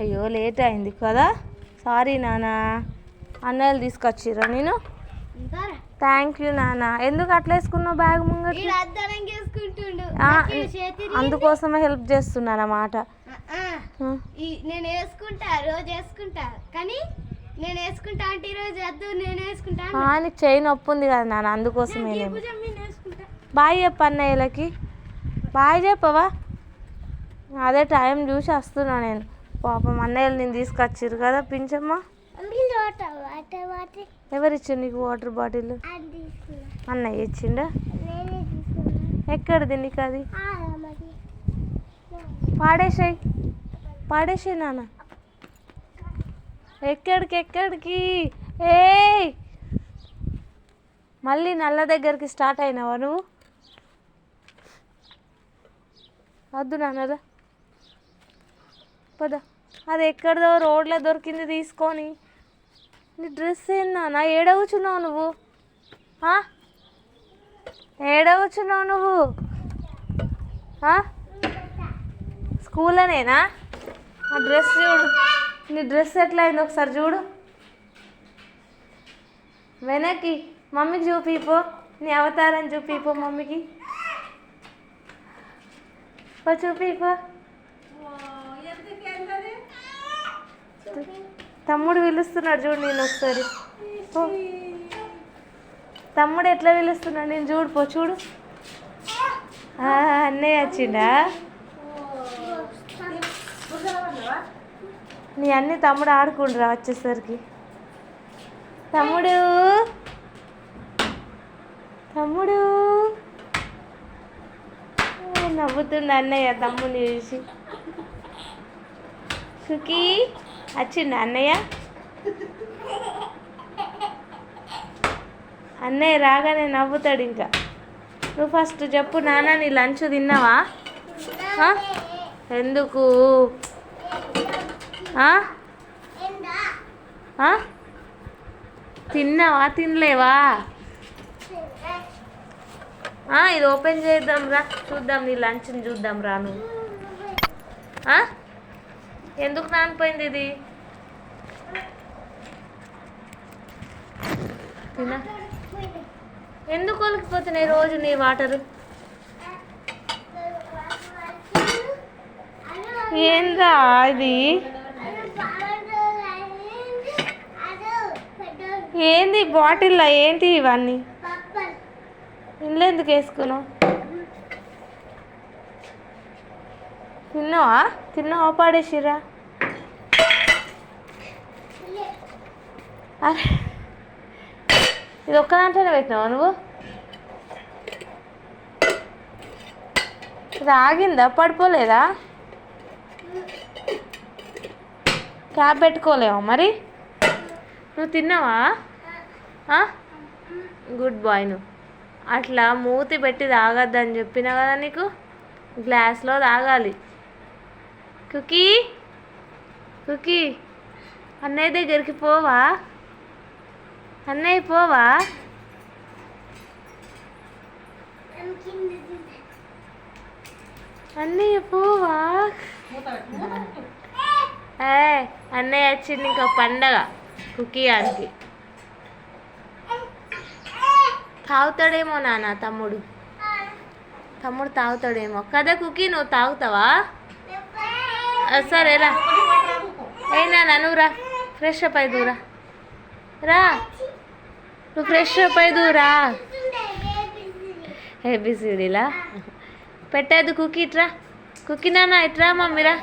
అయ్యో లేట్ అయింది కదా. సారీ నాన్న అన్నయ్యలు తీసుకొచ్చిర్రా నేను థ్యాంక్ యూ నాన్న ఎందుకు అట్లా వేసుకున్నావు బ్యాగ్ ముంగటి చేతి అందుకోసమే హెల్ప్ చేస్తున్నాను అన్నమాట. నేను వేసుకుంటా రోజు వేసుకుంటా. కానీ నేను వేసుకుంటా అంటే ఈరోజు వద్దు నేను వేసుకుంటా. నీకు చేయి నొప్పి ఉంది కదా నాన్న అందుకోసమే నేను. మీద బాయ్ చెప్పు అన్నయ్యలకి. బాయ్ చెప్పవా? అదే టైం చూసి వస్తున్నా నేను. పాపం అన్నయ్యలు నేను తీసుకొచ్చిర్రు కదా పించమ్మ ఎవరిచ్చారు నీకు వాటర్ బాటిల్? అన్నయ్య ఇచ్చిండా? నేనే ఎక్కడిది నీకు అది? పాడేసాయి. పాడేసాయి నాన్న. ఎక్కడికి ఎక్కడికి? ఏయ్! మళ్ళీ నల్ల దగ్గరికి స్టార్ట్ అయినావా నువ్వు? వద్దు నాన్నరా పద. అది ఎక్కడదో రోడ్లో దొరికింది తీసుకొని. నీ డ్రెస్ ఏందా నా ఏడ కూర్చున్నావు నువ్వు? ఆ? ఏడ కూర్చున్నావు నువ్వు స్కూల్లోనేనా? ఆ డ్రెస్ చూడు. నీ డ్రెస్ ఎట్లా అయింది ఒకసారి చూడు. వెనక్కి మమ్మీకి చూపిపో. నీ అవతారం చూపిపో మమ్మీకి. పో చూపిపో తమ్ముడు పిలుస్తున్నాడు చూడు నేను ఒకసారి. తమ్ముడు ఎట్లా పిలుస్తున్నాడు నేను చూడు పో చూడు. అన్నయ్య వచ్చిండా? నీ అన్ని తమ్ముడు ఆడుకుంటురా వచ్చేసరికి. తమ్ముడు. తమ్ముడు. నవ్వుతుంది అన్నయ్య తమ్ముడిని చూసి. సుఖీ. వచ్చిండు అన్నయ్య? అన్నయ్య రాగానే నవ్వుతాడు ఇంకా. నువ్వు ఫస్ట్ చెప్పు నాన్న నీ లంచ్ తిన్నావా? ఎందుకు? తిన్నావా? తినలేవా? ఇది ఓపెన్ చేద్దాం రా చూద్దాం నీ లంచ్ని చూద్దాం రా నువ్వు ఎందుకు నానిపోయింది ఇది? తినా. ఎందుకు ఒలికిపోతున్నాయి రోజు నీ వాటరు? ఏందా ఇది? ఏంది బాటిల్లా? ఏంటి ఇవన్నీ? ఇంట్లో ఎందుకు వేసుకున్నావు? తిన్నావా? తిన్నావా? పాడేసిరా అరే ఇది ఒక్క దాంట్లోనే పెట్టినావా నువ్వు? ఇది ఆగిందా పడిపోలేదా? క్యాబ్ పెట్టుకోలేవా మరి? నువ్వు తిన్నావా? గుడ్ బాయ్ నువ్వు. అట్లా మూతి పెట్టి తాగొద్దని చెప్పినా కదా నీకు? గ్లాస్లో తాగాలి. కుకీ? కుకీ? అన్నయ్య దగ్గరికి పోవా? అన్నయ్య పోవా? అన్నయ్య పోవా? ఏ అన్నయ్య వచ్చింది ఇంకా పండగ కుకీ ఆనికి తాగుతాడేమో నాన్న తమ్ముడు. తమ్ముడు తాగుతాడేమో. కదా కుకీ నువ్వు తాగుతావా? సరే రా. ఏ నాన్న నువ్వు రా. ఫ్రెష్ అప్ అయి దూరా రా. నువ్వు ఫ్రెష్ అప్ అయి దూరా. ఏబిసిడీలా పెట్టేది కుకీ ఇట్రా. కుకీ నాన్న ఇట్రా మమ్మీరా?